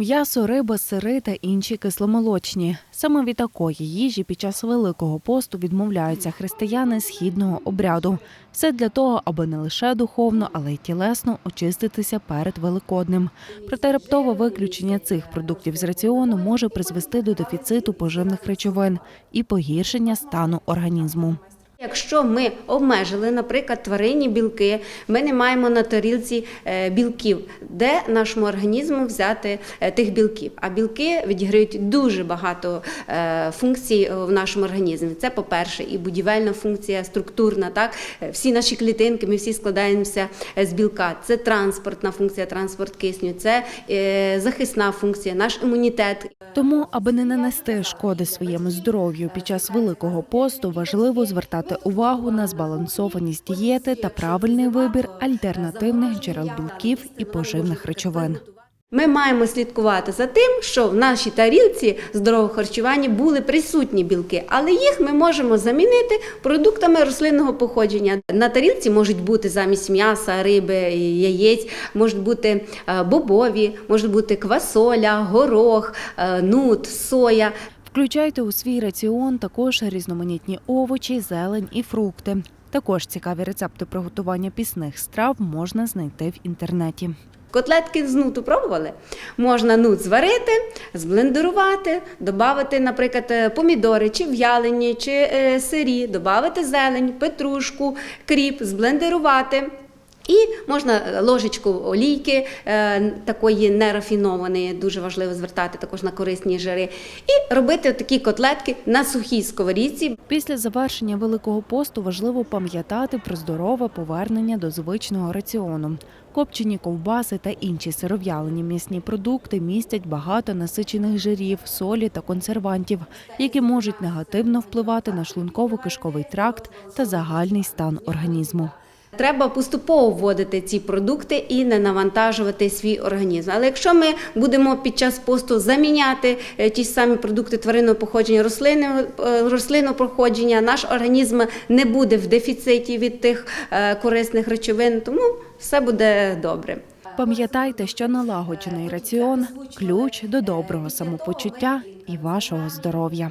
М'ясо, риба, сири та інші кисломолочні. Саме від такої їжі під час Великого посту відмовляються християни східного обряду. Все для того, аби не лише духовно, але й тілесно очиститися перед Великоднем. Проте раптове виключення цих продуктів з раціону може призвести до дефіциту поживних речовин і погіршення стану організму. Якщо ми обмежили, наприклад, тваринні білки, ми не маємо на тарілці е, білків, де нашому організму взяти е, тих білків. А білки відіграють дуже багато е, функцій в нашому організмі. Це, по-перше, і будівельна функція, структурна. Так всі наші клітинки, ми всі складаємося з білка. Це транспортна функція, транспорт кисню, це захисна функція, наш імунітет. Тому, аби не нанести шкоди своєму здоров'ю під час великого посту, важливо звертати увагу на збалансованість дієти та правильний вибір альтернативних джерел білків і поживних речовин. Ми маємо слідкувати за тим, що в нашій тарілці здорового харчування були присутні білки, але їх ми можемо замінити продуктами рослинного походження. На тарілці можуть бути замість м'яса, риби, яєць, можуть бути е, бобові, може бути квасоля, горох, е, нут, соя. Включайте у свій раціон також різноманітні овочі, зелень і фрукти. Також цікаві рецепти приготування пісних страв можна знайти в інтернеті. Котлетки з нуту пробували? Можна нут зварити, зблендерувати, додати, наприклад, е, помідори, чи в'ялені, чи е, сирі, додати зелень, петрушку, кріп, зблендерувати. І можна е, ложечку олійки е, такої нерафінованої, дуже важливо звертати також на корисні жири, і робити такі котлетки на сухій сковорідці. Після завершення Великого посту важливо пам'ятати про здорове повернення до звичного раціону. Копчені ковбаси та інші сиров'ялені м'ясні продукти містять багато насичених жирів, солі та консервантів, які можуть негативно впливати на шлунково-кишковий тракт та загальний стан організму. Треба поступово вводити ці продукти і не навантажувати свій організм. Але якщо ми будемо під час посту заміняти е, ті самі продукти тваринного походження, рослинного, е, походження, наш організм не буде в дефіциті від тих е, корисних речовин, тому все буде добре. Пам'ятайте, що налагоджений раціон ключ до доброго самопочуття і вашого здоров'я.